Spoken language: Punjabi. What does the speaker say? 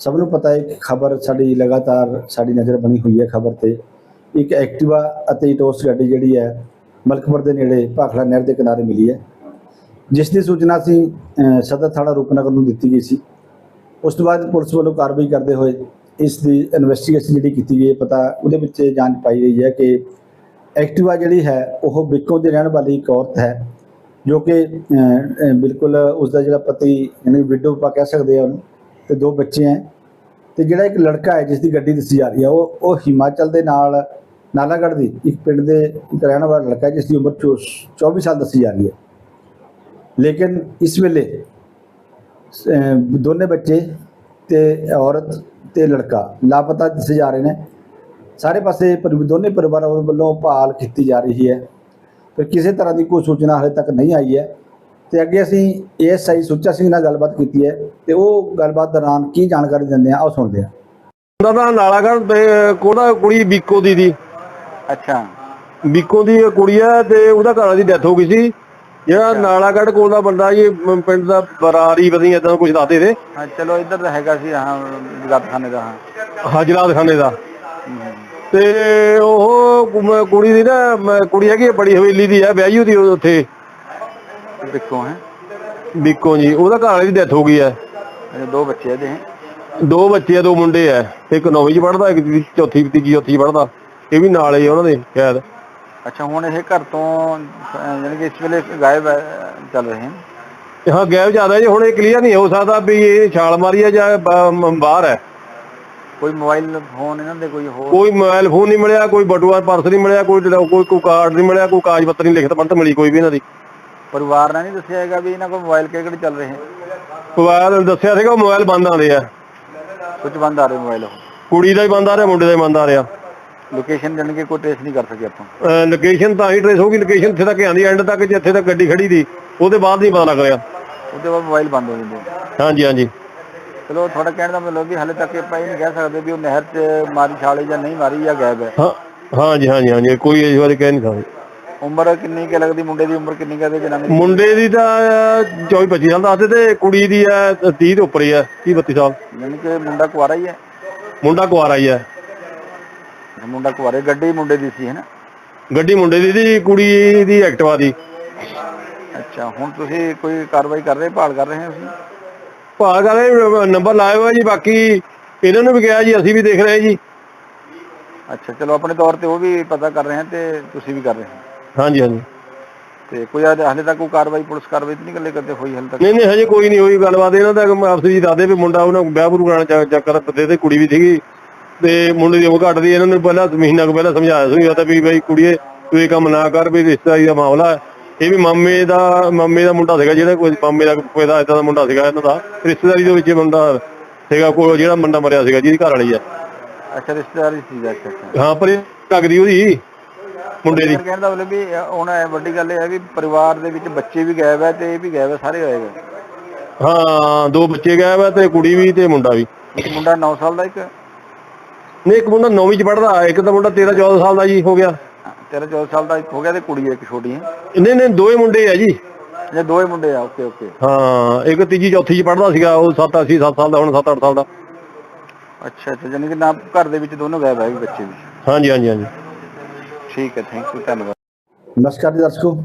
ਸਭ ਨੂੰ ਪਤਾ ਹੈ ਕਿ ਖਬਰ ਸਾਡੀ ਲਗਾਤਾਰ ਸਾਡੀ ਨਜ਼ਰ ਬਣੀ ਹੋਈ ਹੈ ਖਬਰ ਤੇ। ਇੱਕ ਐਕਟਿਵਾ ਅਤੇ ਟੋਸ ਗੱਡੀ ਜਿਹੜੀ ਹੈ ਮਲਕਪੁਰ ਦੇ ਨੇੜੇ ਭਾਖੜਾ ਨਹਿਰ ਦੇ ਕਿਨਾਰੇ ਮਿਲੀ ਹੈ। ਜਿਸ ਦੀ ਸੂਚਨਾ ਅਸੀਂ ਸਦਰ ਥਾਣਾ ਰੂਪਨਗਰ ਨੂੰ ਦਿੱਤੀ ਗਈ ਸੀ। ਉਸ ਤੋਂ ਬਾਅਦ ਪੁਲਿਸ ਵੱਲੋਂ ਕਾਰਵਾਈ ਕਰਦੇ ਹੋਏ ਇਸ ਦੀ ਇਨਵੈਸਟੀਗੇਸ਼ਨ ਜਿਹੜੀ ਕੀਤੀ ਗਈ ਹੈ, ਪਤਾ ਉਹਦੇ ਵਿੱਚ ਜਾਂਚ ਪਾਈ ਗਈ ਹੈ ਕਿ ਐਕਟਿਵਾ ਜਿਹੜੀ ਹੈ, ਉਹ ਬਿੱਕੋਂ ਦੀ ਰਹਿਣ ਵਾਲੀ ਇੱਕ ਔਰਤ ਹੈ, ਜੋ ਕਿ ਬਿਲਕੁਲ ਉਸ ਦਾ ਜਿਹੜਾ ਪਤੀ, ਯਾਨੀ ਵਿਡੋ ਆਪਾਂ ਕਹਿ ਸਕਦੇ ਆ ਉਹਨੂੰ ਤੇ ਦੋ ਬੱਚੇ ਹੈ। ਤੇ ਜਿਹੜਾ ਇੱਕ ਲੜਕਾ ਹੈ ਜਿਸ ਦੀ ਗੱਡੀ ਦੱਸੀ ਜਾ ਰਹੀ ਹੈ, ਉਹ ਉਹ ਹਿਮਾਚਲ ਦੇ ਨਾਲ, ਨਾਲਾਗੜ੍ਹ ਦੀ ਇੱਕ ਪਿੰਡ ਦੇ ਇੱਕ ਰਹਿਣ ਵਾਲਾ ਲੜਕਾ ਹੈ ਜਿਸ ਦੀ ਉਮਰ ਚੌ- 24 ਸਾਲ ਦੱਸੀ ਜਾ ਰਹੀ ਹੈ। ਲੇਕਿਨ ਇਸ ਵੇਲੇ ਦੋਨੇ ਬੱਚੇ ਤੇ ਔਰਤ ਤੇ ਲੜਕਾ ਲਾਪਤਾ ਦੱਸੇ ਜਾ ਰਹੇ ਨੇ। ਸਾਰੇ ਪਾਸੇ ਪਰ ਦੋਨੇ ਪਰਿਵਾਰਾਂ ਵੱਲੋਂ ਭਾਲ ਕੀਤੀ ਜਾ ਰਹੀ ਹੈ। ਪਰ ਕਿਸੇ ਤਰ੍ਹਾਂ ਦੀ ਕੋਈ ਸੂਚਨਾ ਹਾਲੇ ਤੱਕ ਨਹੀਂ ਆਈ ਹੈ। ਤੇ ਅੱਗੇ ਅਸੀਂ ਏਐਸਆਈ ਸੁੱਚਾ ਸਿੰਘ ਨਾਲ ਗੱਲਬਾਤ ਕੀਤੀ ਹੈ ਤੇ ਉਹ ਗੱਲਬਾਤ ਦੌਰਾਨ ਕੀ ਜਾਣਕਾਰੀ ਦਿੰਦੇ ਆ ਆਓ ਸੁਣਦੇ ਹਾਂ ਉਹਦਾ ਤਾਂ ਨਾਲਾਗੜ ਤੇ ਕੋਦਾ ਕੁੜੀ ਬੀਕੋ ਦੀ ਦੀ। ਅੱਛਾ। ਬੀਕੋ ਦੀ ਇਹ ਕੁੜੀ ਆ ਤੇ ਉਹਦਾ ਘਰ ਦੀ ਡੈਥ ਹੋ ਗਈ ਸੀ। ਜਿਹੜਾ ਨਾਲਾਗੜ ਕੋਲ ਦਾ ਬੰਦਾ ਜੀ ਮ- ਪਿੰਡ ਦਾ ਬਰਾਰੀ ਪਤਾ ਨਹੀਂ ਇਦਾਂ ਕੁਝ ਦੱਸਦੇ ਤੇ ਹਾਂ ਚਲੋ ਇੱਧਰ ਤਾਂ ਹੈਗਾ ਸੀ ਹਾਂ ਗਾਤਖਾਨੇ ਦਾ ਹਾਂ। ਹਾਜਰਾਤ ਖਾਨੇ ਦਾ। ਤੇ ਉਹ ਕੁੜੀ ਦੀ ਨਾ ਮ- ਕੁੜੀ ਹੈਗੀ ਆ ਬੜੀ ਹਵੇਲੀ ਦੀ ਆ ਵਿਆਹੀ ਉਹਦੀ ਉੱਥੇ। ਦੇਖੋ ਹੈ? ਬੀਕੋ ਜੀ ਉਹਦਾ ਘਰ ਵਾਲੀ ਦੀ ਡੈਥ ਹੋ ਗਈ ਆ ਇਹਦੇ ਦੋ ਬੱਚੇ ਇਹਦੇ ਦੋ ਬੱਚੇ ਆ ਦੋ ਮੁੰਡੇ ਆ। ਇੱਕ ਨੌਵੀਂ ਚ ਪੜਦਾ ਇੱਕ ਤੀਜੀ- ਚੌਥੀ ਤੀਜੀ ਚੌਥੀ ਪੜਦਾ ਇਹ ਵੀ ਨਾਲ ਹੀ ਆ ਉਹਨਾਂ ਦੇ ਸ਼ਾਇਦ। ਅੱਛਾ ਹੁਣ ਇਹ ਘਰ ਤੋਂ ਅਹ, ਯਾਨੀ ਕਿ ਇਸ ਵੇਲੇ ਗਾਇਬ ਹੈ, ਚੱਲ ਰਹੇ ਹਨ? ਤੇ ਹਾਂ ਗੈਪ ਜ਼ਿਆਦਾ ਜੀ ਹੁਣ ਇਹ ਕਲੀਅਰ ਨਹੀਂ ਹੋ ਸਕਦਾ ਵੀ ਇਹ ਛਾਲ ਮਾਰੀ ਹੈ ਜਾਂ ਬ- ਮ- ਬਾਹਰ ਹੈ। ਕੋਈ ਮੋਬਾਈਲ ਫੋਨ ਇਹਨਾਂ ਦੇ ਕੋਈ ਹੋਰ? ਕੋਈ ਮੋਬਾਈਲ ਫੋਨ ਨਹੀਂ ਮਿਲਿਆ ਕੋਈ ਬਟੂਆ ਪਰਸ ਨਹੀਂ ਮਿਲਿਆ ਕੋਈ ਕੋਈ ਕੋਈ ਕਾਰਡ ਨਹੀਂ ਮਿਲਿਆ ਕੋਈ ਕਾਗਜ਼ ਪੱਤਰ ਨਹੀਂ ਲਿਖਤ ਪੰਤ ਮਿਲੀ ਕੋਈ ਵੀ ਇਹਨਾਂ ਦੀ। ਪਰਿਵਾਰ ਨੇ ਨਹੀਂ ਦੱਸਿਆ ਹੈਗਾ ਵੀ ਇਹਨਾਂ ਕੋਲ ਮੋਬਾਈਲ ਕਿਹੜੇ ਕਿਹੜੇ ਚੱਲ ਰਹੇ ਮੋਬਾਈਲ ਦੱਸਿਆ ਸੀਗਾ ਮੋਬਾਈਲ ਬੰਦ ਆਉਂਦੇ ਆ। ਕੁਝ ਬੰਦ ਆ ਰਹੇ ਮੋਬਾਈਲ ਉਹ? ਕੁੜੀ ਦਾ ਹੀ ਬੰਦ ਆ ਰਿਹਾ ਮੁੰਡੇ ਦਾ ਹੀ ਬੰਦ ਆ ਰਿਹਾ। ਲੋਕੇਸ਼ਨ ਜਾਣ ਕੇ ਕੋਈ ਟ੍ਰੇਸ ਨਹੀਂ ਕਰ ਸਕੇ ਆਪਾਂ। ਲੋਕੇਸ਼ਨ ਤਾਂ ਹੀ ਟ੍ਰੇਸ ਹੋਊਗੀ ਲੋਕੇਸ਼ਨ ਇੱਥੇ ਤੱਕ ਆਂਦੀ ਐਂਡ ਤੱਕ ਜਿੱਥੇ ਤੱਕ ਗੱਡੀ ਖੜੀ ਦੀ ਉਹਦੇ ਬਾਅਦ ਨਹੀਂ ਪਤਾ ਲੱਗ ਰਿਹਾ। ਉਹਦੇ ਬਾਅਦ ਮੋਬਾਈਲ ਬੰਦ ਹੋ ਜਾਂਦੇ ਆ। ਹਾਂਜੀ ਹਾਂਜੀ। ਚਲੋ ਤੁਹਾਡਾ ਕਹਿਣ ਦਾ ਮਤਲਬ ਵੀ ਹਾਲੇ ਤੱਕ ਆਪਾਂ ਇਹ ਨਹੀਂ ਕਹਿ ਸਕਦੇ ਵੀ ਉਹ ਨਹਿਰ 'ਚ ਮਾਰੀ ਛਾਲੇ ਜਾਂ ਨਹੀਂ ਮਾਰੀ ਜਾਂ ਗਾਇਬ ਹੈ। ਹਾਂ ਹਾਂਜੀ ਹਾਂਜੀ ਹਾਂਜੀ ਕੋਈ ਇਸ ਬਾਰੇ ਕਹਿ ਨਹੀਂ ਸਕਦੇ। ਉਮਰ ਕਿੰਨੀ ਕੁ ਲੱਗਦੀ ਮੁੰਡੇ ਦੀ ਉਮਰ ਕਿੰਨੀ ਕੁ ਹੈ ਤੇ ਜਨਾਨੀ ਦੀ? ਮੁੰਡੇ ਦੀ ਤਾਂ 24 25 ਸਾਲ ਦੱਸਦੇ ਤੇ ਕੁੜੀ ਦੀ ਆ 30 ਦੇ ਉੱਪਰ ਹੀ ਆ 30 32 ਸਾਲ। ਯਾਨੀ ਕਿ ਮੁੰਡਾ ਕੁਆਰਾ ਹੀ ਹੈ? ਮੁੰਡਾ ਕੁਆਰਾ ਹੀ ਆ ਮੁੰਡਾ ਕੁਆਰੇ ਗੱਡੀ ਮੁੰਡੇ ਦੀ ਸੀ ਹੈ ਨਾ? ਗੱਡੀ ਮੁੰਡੇ ਦੀ ਦੀ ਕੁੜੀ ਦੀ ਐਕਟਿਵਾ ਦੀ। ਅੱਛਾ ਹੁਣ ਤੁਸੀਂ ਕੋਈ ਕਾਰਵਾਈ ਕਰ ਰਹੇ ਭਾਲ ਕਰ ਰਹੇ ਹੋ ਤੁਸੀਂ? ਭਾਅ ਕਹਿੰਦੇ ਨੰਬਰ ਲਾਇਆ ਹੋਇਆ ਜੀ ਬਾਕੀ ਇਹਨਾਂ ਨੂੰ ਵੀ ਕਿਹਾ ਜੀ ਅਸੀਂ ਵੀ ਦੇਖ ਰਹੇ ਹਾਂ ਜੀ। ਅੱਛਾ ਚਲੋ ਆਪਣੇ ਤੌਰ ਤੇ ਉਹ ਵੀ ਪਤਾ ਕਰ ਰਹੇ ਹਨ ਤੇ ਤੁਸੀਂ ਵੀ ਕਰ ਰਹੇ ਹੋ। ਹਾਂਜੀ ਹਾਂਜੀ। ਤੇ ਕੋਈ ਹਾਲੇ ਹਾਲੇ ਤੱਕ ਕੋਈ ਕਾਰਵਾਈ ਪੁਲਿਸ ਕਾਰਵਾਈ ਤਾਂ ਨਹੀਂ ਗੱਲੇ ਕਰਦੇ ਹੋਈ ਹਾਲੇ ਤੱਕ? ਨਹੀਂ ਨਹੀਂ ਹਜੇ ਕੋਈ ਨਹੀਂ ਹੋਈ ਗੱਲਬਾਤ। ਇਹਨਾਂ ਦਾ ਆਪਸ ਵਿੱਚ ਦੱਸਦੇ ਵੀ ਮੁੰਡਾ ਉਹਨਾਂ ਵਿਆਹ ਬਰੂ ਕਰਾਉਣਾ ਚੱਕ- ਚੱਕਰ ਪਤੇ ਤੇ ਕੁੜੀ ਵੀ ਸੀਗੀ। ਤੇ ਮੁੰਡੇ ਦੀ ਉਮਰ ਘੱਟਦੀ ਇਹਨਾਂ ਨੂੰ ਪਹਿਲਾਂ ਮਹੀਨਾ ਕੁ ਪਹਿਲਾਂ ਸਮਝਾਇਆ ਸੀ। ਤਾਂ ਵੀ ਬਈ ਕੁੜੀਏ ਤੂੰ ਇਹ ਕੰਮ ਨਾ ਕਰ ਵੀ ਰਿਸ਼ਤੇਦਾਰੀ ਦਾ ਮਾਮਲਾ ਹੈ। ਇਹ ਵੀ ਮਾਮੇ ਦਾ ਮਾਮੇ ਦਾ ਮੁੰਡਾ ਸੀਗਾ ਜਿਹੜਾ ਕੋਈ ਮਾਮੇ ਦਾ ਕੋਈ ਦਾ ਇਦਾਂ ਦਾ ਮੁੰਡਾ ਸੀਗਾ ਇਹਨਾਂ ਦਾ। ਰਿਸ਼ਤੇਦਾਰੀ ਦੇ ਵਿੱਚ ਮੁੰਡਾ ਸੀਗਾ ਕੋਈ ਜਿਹੜਾ ਮੁੰਡਾ ਮਰਿਆ ਸੀਗਾ ਜਿਹਦੀ ਘਰ ਵਾਲੀ ਆ। ਅੱਛਾ ਰਿਸ਼ਤੇਦਾਰੀ ਸੀ ਅੱਛਾ ਅੱਛਾ। ਹਾਂ ਪਰ ਇਹ ਲੱਗਦੀ ਉਹਦੀ। ਮੁੰਡੇ ਦੀ। ਕਹਿਣ ਦਾ ਮਤਲਬ ਵੀ ਹੁਣ ਇਹ ਵੱਡੀ ਗੱਲ ਇਹ ਹੈ ਵੀ ਪਰਿਵਾਰ ਦੇ ਵਿੱਚ ਬੱਚੇ ਵੀ ਗਾਇਬ ਹੈ ਤੇ ਇਹ ਵੀ ਗਾਇਬ ਹੈ ਸਾਰੇ ਗਾਇਬ ਹੈ ਹਾਂ ਦੋ ਬੱਚੇ ਗਏ ਵਾ ਤੇ ਕੁੜੀ ਵੀ ਤੇ ਮੁੰਡਾ ਵੀ। ਇੱਕ ਮੁੰਡਾ 9 ਸਾਲ ਦਾ ਇੱਕ? ਨਹੀਂ ਇੱਕ ਮੁੰਡਾ 9ਵੀਂ ਚ ਪੜਦਾ ਇੱਕ ਤਾਂ ਮੁੰਡਾ 13 14 ਸਾਲ ਦਾ ਜੀ ਹੋ ਗਿਆ। 13 14 ਸਾਲ ਦਾ ਇੱਕ ਹੋ ਗਿਆ ਤੇ ਕੁੜੀ ਹੈ ਇੱਕ ਛੋਟੀ ਹੈ। ਨਹੀਂ ਨਹੀਂ ਦੋਏ ਮੁੰਡੇ ਆ ਜੀ। ਇਹ ਦੋਏ ਮੁੰਡੇ ਆ ਓਕੇ ਓਕੇ। ਹਾਂ ਇੱਕ ਤੀਜੀ ਚੌਥੀ ਚ ਪੜਦਾ ਸੀਗਾ ਉਹ 7 80 7 ਸਾਲ ਦਾ ਹੁਣ 7 8 ਸਾਲ ਦਾ। ਅੱਛਾ ਅੱਛਾ ਯਾਨੀ ਕਿ ਨਾ ਘਰ ਦੇ ਵਿੱਚ ਦੋਨੋਂ ਗਾਇਬ ਹੈ ਵੀ ਬੱਚੇ ਵੀ। ਹਾਂਜੀ ਹਾਂਜੀ ਹਾਂਜੀ। ਠੀਕ ਹੈ ਥੈਂਕ ਯੂ ਧੰਨਵਾਦ। ਨਮਸਕਾਰ ਜੀ ਦਰਸ਼ਕੋ।